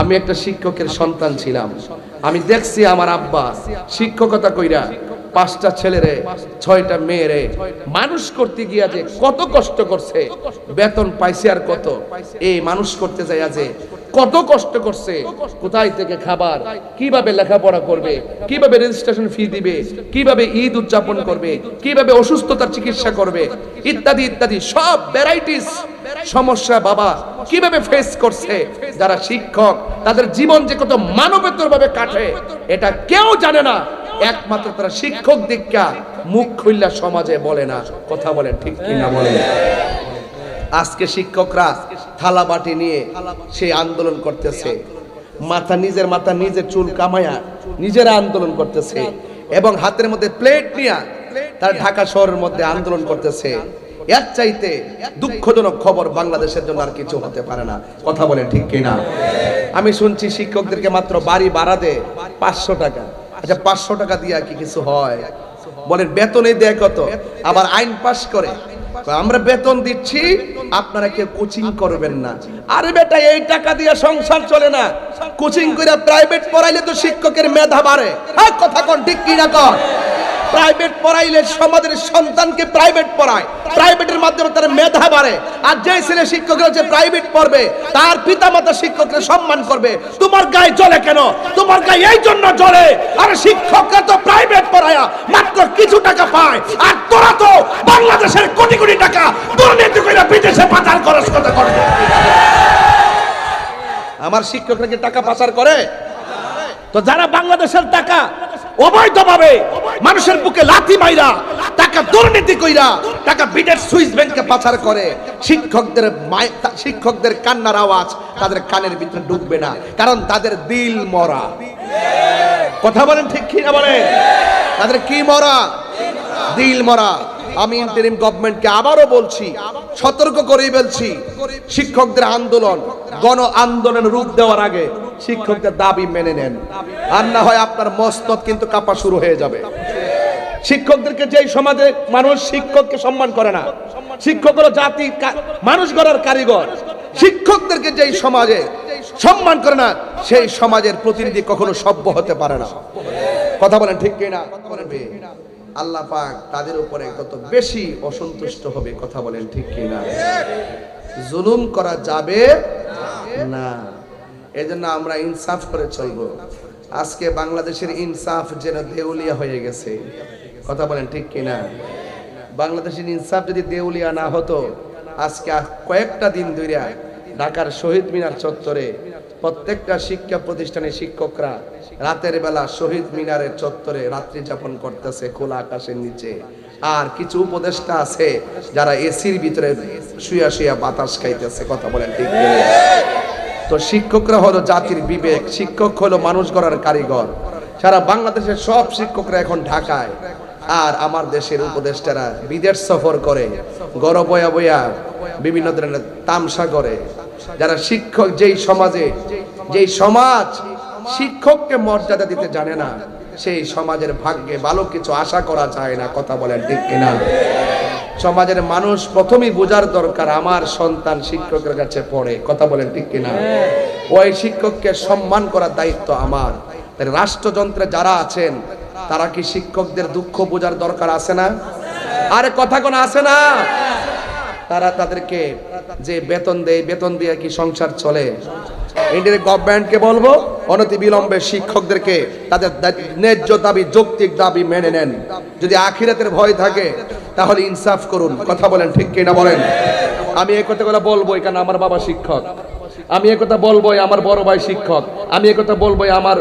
আমি একটা শিক্ষকের সন্তান ছিলাম। আমি দেখছি আমার আব্বা শিক্ষকতা কইরা পাঁচটা ছেলেরে ছয়টা মেয়েরে মানুষ করতে গিয়া যে কত কষ্ট করছে বেতন পাইছে আর কত। এই মানুষ করতে যায় যে কত কষ্ট করছে কোথায় থেকে খাবার কীভাবে লেখাপড়া করবে কীভাবে রেজিস্ট্রেশন ফি দিবে কীভাবে ঈদ উদযাপন করবে কীভাবে অসুস্থতার চিকিৎসা করবে ইত্যাদি ইত্যাদি সব ভ্যারাইটিস সমস্যা বাবা, কীভাবে ফেস করছে? যারা শিক্ষক, তাদের জীবন যে কত মানবেতর ভাবে কাটে, এটা কেউ জানে না। একমাত্র তারা শিক্ষক দীক্ষা, মুখ খুললা সমাজে বলে না। কথা বলেন ঠিক কিনা বলেন? আজকে শিক্ষকরা থালা বাটি নিয়ে সেই আন্দোলন করতেছে। মাথা নিজের মাথা নিজের চুল কামায়া নিজেরা আন্দোলন করতেছে। এবং হাতের মধ্যে প্লেট নিয়ে তার ঢাকা শহরের মধ্যে আন্দোলন করতেছে। এর চাইতে দুঃখজনক খবর বাংলাদেশের জন্য আর কিছু হতে পারে না। কথা বলেন ঠিক কিনা? আমি শুনছি শিক্ষকদেরকে মাত্র বাড়ি ভাড়া দেয় পাঁচশো টাকা। আচ্ছা পাঁচশো টাকা দিয়ে কি কিছু হয়? বলেন বেতনে দেয় কত? আবার আইন পাশ করে। আমরা বেতন দিচ্ছি, আপনারা কেউ কোচিং করবেন না। আরে বেটা, এই টাকা দিয়ে সংসার চলে না। কোচিং করে প্রাইভেট পড়াইলে তো শিক্ষকের মেধা বাড়ে। হ্যাঁ কথা কোন, ঠিক কি না কর প্রাইভেট পড়াইলে সমাজের সন্তানকে প্রাইভেট পড়ায়। প্রাইভেটের মাধ্যমে তার মেধা বাড়ে। আর যে ছেলে শিক্ষক যে প্রাইভেট পড়বে, তার পিতামাতা শিক্ষককে সম্মান করবে। তোমার গায়ে জ্বলে কেন? তোমার গায়ে এই জন্য জ্বলে আর শিক্ষকরা তো প্রাইভেট পড়ায়া, মাত্র কিছু টাকা পায়। আর তোরা তো বাংলাদেশের কোটি কোটি টাকা দুর্নীতি করে বিদেশে পাচার খরচ করতে করবে। আমার শিক্ষকরা কি টাকা পাচার করে? তো যারা বাংলাদেশের টাকা অবৈধভাবে মানুষের বুকে লাথি মাইরা, টাকা দুর্নীতি কইরা, টাকা বিদেশ সুইস ব্যাংকে পাচার করে। শিক্ষকদের শিক্ষকদের কান্নার আওয়াজ তাদের কানের ভিতরে ঢুকবে না, কারণ তাদের দিল মরা। কথা বলেন ঠিক কি না বলেন? তাদের কি মরা? দিল মরা। আমি ইন্টারিম গভর্নমেন্টকে আবারও বলছি, সতর্ক করেই বলছি, শিক্ষকদের আন্দোলন, গণ আন্দোলন রূপ দেওয়ার আগে শিক্ষকদের দাবি মেনে নেন। আর না হয় আপনার মস্তক কিন্তু কাপা শুরু হয়ে যাবে। শিক্ষকদেরকে যেই সমাজে মানুষ শিক্ষককে সম্মান করে না, শিক্ষক হলো জাতি মানুষ গড়ার কারিগর। শিক্ষকদেরকে যেই সমাজে সম্মান করে না, সেই সমাজের প্রতিনিধি কখনো সভ্য হতে পারে না। কথা বলেন ঠিক কিনা আল্লাহ পাক তাদের উপরে তত বেশি অসন্তুষ্ট হবে, কথা বলেন ঠিক কিনা জুলুম করা যাবে না। এজন্য আমরা ইনসাফ করে চলবো। আজকে বাংলাদেশের ইনসাফ যেন দেউলিয়া হয়ে গেছে। কথা বলেন ঠিক কিনা? বাংলাদেশের ইনসাফ যদি দেউলিয়া না হতো, আজকে কয়েকটা দিন ধরে ঢাকার শহীদ মিনার চত্বরে প্রত্যেকটা শিক্ষা প্রতিষ্ঠানের শিক্ষকরা রাতের বেলা শহীদ মিনারের চত্বরে রাত্রি যাপন করতেছে খোলা আকাশের নিচে। আর কিছু উপদেষ্টা আছে যারা এসির ভিতরে শুয়া শুয়া বাতাস খাইতেছে, কথা বলেন ঠিক তো শিক্ষকরা হলো জাতির বিবেক, শিক্ষক হলো মানুষ গড়ার কারিগর। সারা বাংলাদেশের সব শিক্ষকরা এখন ঢাকায়। আর আমার দেশের উপদেষ্টারা বিদেশ সফর করে গড় বয়া বয়া বিভিন্ন ধরনের তামসা করে। যারা শিক্ষক, যেই সমাজে, যেই সমাজ শিক্ষককে মর্যাদা দিতে জানে না, সেই সমাজের ভাগ্যে ভালো কিছু আশা করা যায় না, কথা বলেন ঠিক কিনা? সমাজের মানুষ প্রথমেই বোঝার দরকার, আমার সন্তান শিক্ষকের কাছে পড়ে, কথা বলেন ঠিক কিনা? ওই শিক্ষককে সম্মান করার দায়িত্ব আমার। রাষ্ট্রযন্ত্রে যারা আছেন তারা কি শিক্ষকদের দুঃখ বোঝার দরকার আছে না? আরে কথা কোন আছে না? তারা তাদেরকে যে বেতন দেয়, বেতন দিয়ে কি সংসার চলে? ইন্ডিয়ান গভর্নমেন্টকে বলব, অনতি বিলম্বে শিক্ষকদেরকে তাদের ন্যায্য দাবি, যৌক্তিক দাবি মেনে নেন। যদি আখিরাতের ভয় থাকে, তাহলে ইনসাফ করুন। কথা বলেন ঠিক কিনা বলেন? আমি এই কথাগুলো বলব কারণ আমার বাবা শিক্ষক। আমি এই কথা বলবোই, আমার বড় ভাই শিক্ষক। আমি একথা কথা বলবোই, আমার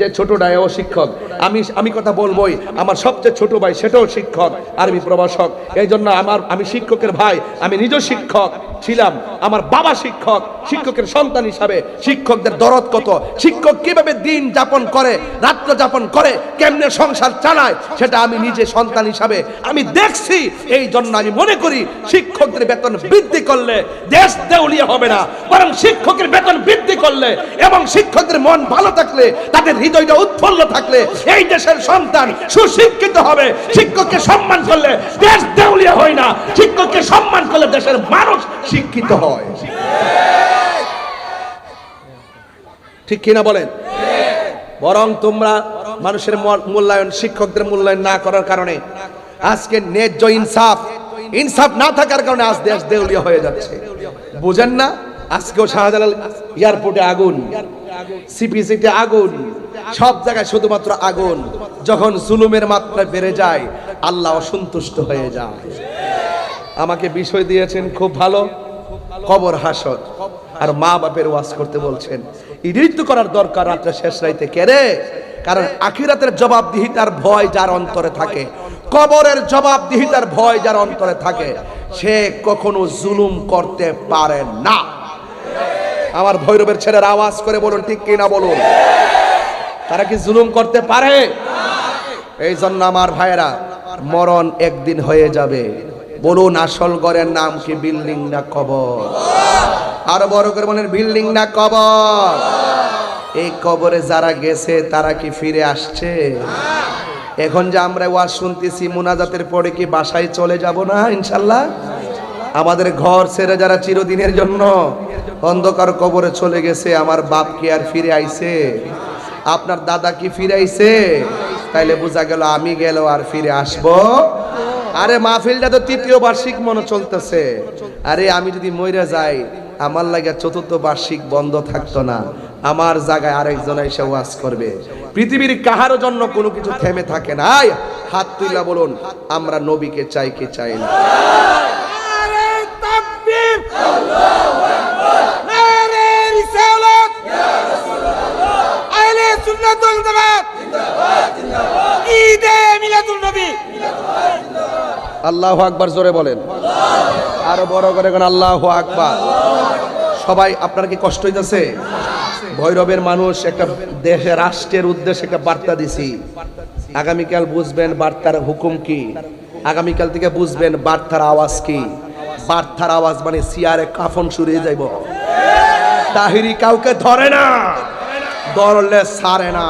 যে ছোট ডায় ও শিক্ষক। আমি আমি কথা বলবোই, আমার সবচেয়ে ছোট ভাই সেটাও শিক্ষক, আরবি প্রভাষক। এই জন্য আমার, আমি শিক্ষকের ভাই, আমি নিজ শিক্ষক। ছিলাম। আমার বাবা শিক্ষক, শিক্ষকের সন্তান হিসাবে শিক্ষকদের দরদ কত? শিক্ষক কীভাবে দিন যাপন করে, রাত্র যাপন করে, কেমনে সংসার চালায়, সেটা আমি নিজে সন্তান হিসাবে আমি দেখছি। এই জন্য আমি মনে করি শিক্ষকদের বেতন বৃদ্ধি করলে দেশ দেউলিয়া হবে না। বরং শিক্ষকের বেতন বৃদ্ধি করলে এবং শিক্ষকদের মন ভালো থাকলে, তাদের হৃদয়টা উৎফুল্ল থাকলে, এই দেশের সন্তান সুশিক্ষিত হবে। শিক্ষককে সম্মান করলে দেশ দেউলিয়া হয় না। শিক্ষককে সম্মান করলে দেশের মানুষ শিক্ষিত হয়। ঠিক কিনা বলেন? বরং তোমরা মানুষের মল- মূল্যায়ন, শিক্ষকদের মূল্যায়ন না করার কারণে আজকে ন্যায্য ইনসাফ ইনসাফ না থাকার কারণে আজ দেশ দেউলিয়া হয়ে যাচ্ছে। বুঝেন না? আজকেও শাহজালাল এয়ারপোর্টে আগুন, সিপিসিতে আগুন, সব জায়গায় শুধুমাত্র আগুন। যখন জুলুমের মাত্রা বেড়ে যায়, আল্লাহ অসন্তুষ্ট হয়ে যায়। আমাকে বিষয় দিয়েছেন খুব ভালো। কবর হাসর। আর মা বাপের ওয়াজ করতে বলছেন ইডিট করার দরকার রাত্রে শেষ রাইতে কেরে কারণ আখিরাতের জবাবদিহিতার ভয় যার অন্তরে থাকে, কবরের জবাবদিহিতার ভয় যার অন্তরে থাকে, সে কখনো জুলুম করতে পারে না। আমার ভৈরবের ছেলের আওয়াজ করে বলুন, ঠিক কিনা বলুন? তারা কি জুলুম করতে পারে? এই জন্য আমার ভাইয়েরা, মরণ একদিন হয়ে যাবে। বলুন আসল ঘরের নাম কি বিল্ডিং না কবর? আরও বড় করে বলেন, বিল্ডিং না কবর? এই কবরে যারা গেছে, তারা কি ফিরে আসছে? এখন যে আমরা ওয়াজ শুনতেছি, মুনাজাতের পরে কি বাসায় চলে যাব না, ইনশাল্লাহ? আমাদের ঘর ছেড়ে যারা চিরদিনের জন্য অন্ধকার কবরে চলে গেছে, আমার বাপ কি আর ফিরে আইছে? আপনার দাদা কি ফিরে আইছে? তাইলে বোঝা গেল আমি গেল আর ফিরে আসব আরে মাহফিলটা তো তৃতীয় বার্ষিক মনে চলতেছে। আরে আমি যদি মইরা যাই, আমার লাগে চতুর্থ বার্ষিক বন্ধ থাকতো না। আমার জায়গায় আরেকজন এসে ওয়াজ করবে। পৃথিবীর কাহারও জন্য কোনো কিছু থেমে থাকে না। হাত তুইলা বলুন, আমরা নবীকে চাই কি চাই না? মিলাদুন নবী। আল্লাহ আকবার জোরে বলেন। আরও বড় করে আল্লাহ আকবার। সবাই, আপনার কি কষ্ট হইতেছে? ভৈরবের মানুষ একটা দেশে, রাষ্ট্রের উদ্দেশ্যে একটা বার্তা দিছি। আগামীকাল বুঝবেন বার্তার হুকুম কি। আগামীকাল থেকে বুঝবেন বার্তার আওয়াজ কি। বার্তার আওয়াজ মানে সিয়ারে কাফন শুরিয়ে যাইব। তাহিরি কাউকে ধরে না। ধরলে সারে না।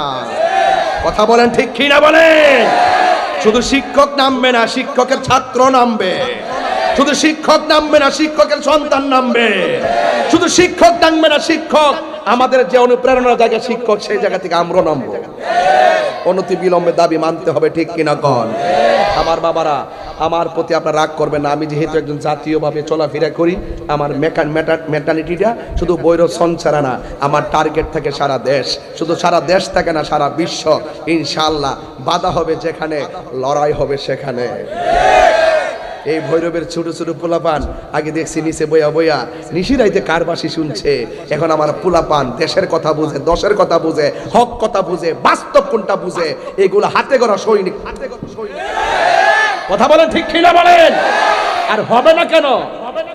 কথা বলেন ঠিক কি না বলেন? শুধু শিক্ষক নামবে না, শিক্ষকের ছাত্র নামবে। শুধু শিক্ষক নামবে না, শিক্ষকের সন্তান নামবে। শুধু শিক্ষক নামবে না, শিক্ষক। আমাদের যে অনুপ্রেরণার জায়গা শিক্ষক, সেই জায়গা থেকে আমরা নামবো। অনতি বিলম্বে দাবি মানতে হবে, ঠিক কিনা কন? আমার বাবারা আমার প্রতি আপনার রাগ করবেন না। আমি যেহেতু একজন জাতীয়ভাবে চলাফেরা করি, আমার মেকান মেন্টালিটিটা শুধু বৈর সঞ্চারা না, আমার টার্গেট থাকে সারা দেশ। শুধু সারা দেশ থাকে না, সারা বিশ্ব। ইনশাল্লাহ বাধা হবে যেখানে, লড়াই হবে সেখানে। এই ভৈরবের ছোট ছোট পোলাপান, আগে দেখছি নিচে বইয়া বইয়া নিশিরাইতে কার বাসি শুনছে? এখন আমার পোলাপান দেশের কথা বুঝে, দশের কথা বুঝে, হক কথা বুঝে, বাস্তব কোনটা বুঝে? এগুলো হাতে গড়া সৈনিক, হাতে গড়া সৈনিক। কথা বলেন ঠিক কিনা বলেন? আর হবে না কেন?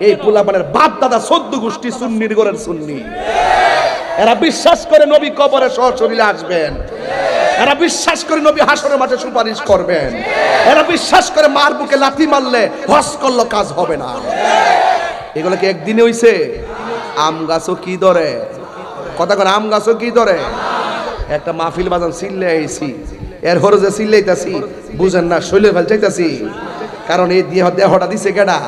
এই পোলাপানের বাপ দাদা সদ্য গোষ্ঠী সুন্নির গড়ের সুন্নি। এরা বিশ্বাস করে নবী কবরে সহশরীরে আসবেন। এরা বিশ্বাস করে নবী হাসরের মাঠে সুপারিশ করবেন। এরা বিশ্বাস করে মার বুকে লাথি মারলে হস করল কাজ হবে না। এগুলো কি একদিনে হইছে? আম গাছও কি ধরে? কথা করে আম গাছও কি ধরে? একটা মাহফিল বাজান সিল্লে আইছি। এর হরে যে সিল্লাইতাছি বুঝেন না, শৈলে ফেল চাইতাছি কারণ এই দেহ দেহটা দিছে কেডা?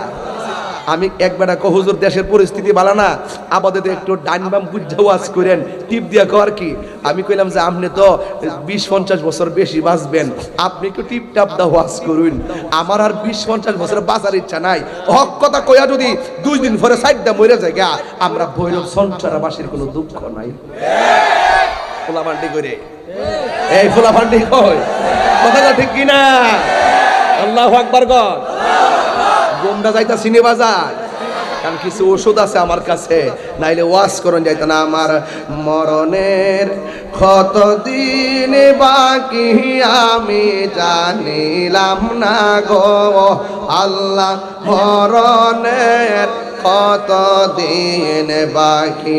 আমি একবার কো হুজুর, দেশের পরিস্থিতি ভালো না? আপাতত একটু ডাইন বাম বুঝা ওয়াজ করেন, টিপ দিয়া কর কি। আমি কইলাম যে, আপনি তো বিশ পঞ্চাশ বছর বেশি বাঁচবেন। আপনি একটু টিপ টাপ দা ওয়াজ করুন। আমার আর বিশ পঞ্চাশ বছর বাঁচার ইচ্ছা নাই। হক কথা কইয়া যদি দুই দিন পরে সাইডটা মরে যায় গা, আমরা ভৈরব সঞ্চারাবাসীর কোনো দুঃখ নাই। ফুলাফান্ডি করে এই ফুলাফান্ডি কই? কথাটা ঠিক কিনা? আল্লাহ আকবার গড গোমরা যাইতা সিনে বাজার কারণ কিছু ওষুধ আছে আমার কাছে। নাইলে ওয়াশ করুন যাইতা না আমার মরণের কত দিন বাকি আমি জানিলাম না গো। আল্লাহ মরণের কত দিন বাকি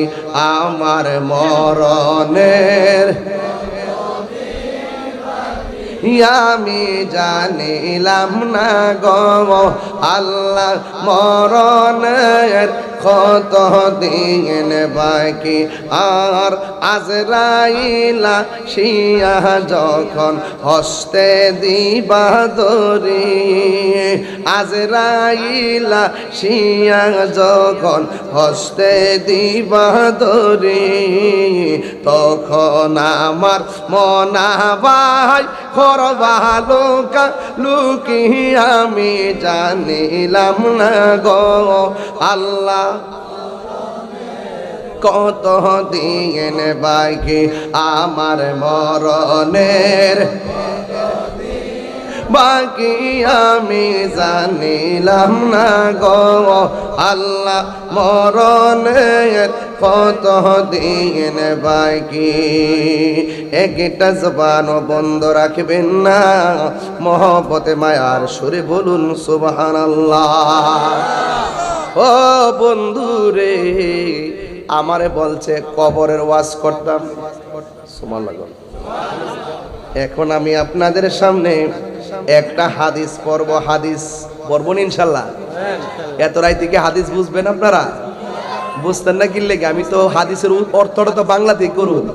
আমার মরণের আমি জানিলাম না গো, আল্লাহ মরণের কত দিন বাকি। আর আজরাইলা শিয়া যখন হস্তে দিবা দরি, আজরাইলা শিয়া যখন হস্তে দিবা দরি, তো তখন আমার মনা ভাই খর ভালো লুকি আমি জানিলাম না গো। আল্লাহ কত দিন বাকি আমার মরণের বাকি আমি জানিলাম না গো। আল্লাহ মরণের কত দিন বাকি। একটা জবান বন্ধ রাখবেন না। মহব্বতে, মায়ার সুরে বলুন সুবহান ও বন্ধু রে আমারে বলছে কবরের ওয়াজ করতাম। সুমান লাগল এখন আমি আপনাদের সামনে একটা হাদিস পড়ব হাদিস পড়বন ইনশাল্লাহ? এত রাইতে কি হাদিস বুঝবেন আপনারা? বুঝতেন না কি আমি তো হাদিসের অর্থটা তো বাংলাতেই করুন।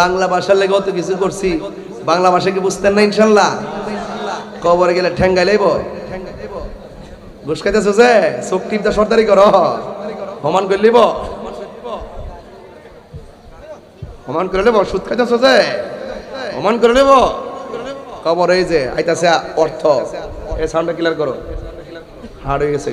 বাংলা ভাষার লেগে অত কিছু করছি। বাংলা ভাষা কি বুঝতেন না ইনশাল্লাহ? কবরে গেলে ঠেঙ্গাই লাইব? ঘুষ খাইতেছো যে? চোখ টিপটা সর্দারি কর। সমান করে লিব সমান করে নেব সুদ খাইতেছো যে? সমান করে নেব খবর এই যে আইতাছে অর্থ এই সাউন্ডটা ক্লিয়ার করো হার্ড হয়ে গেছে।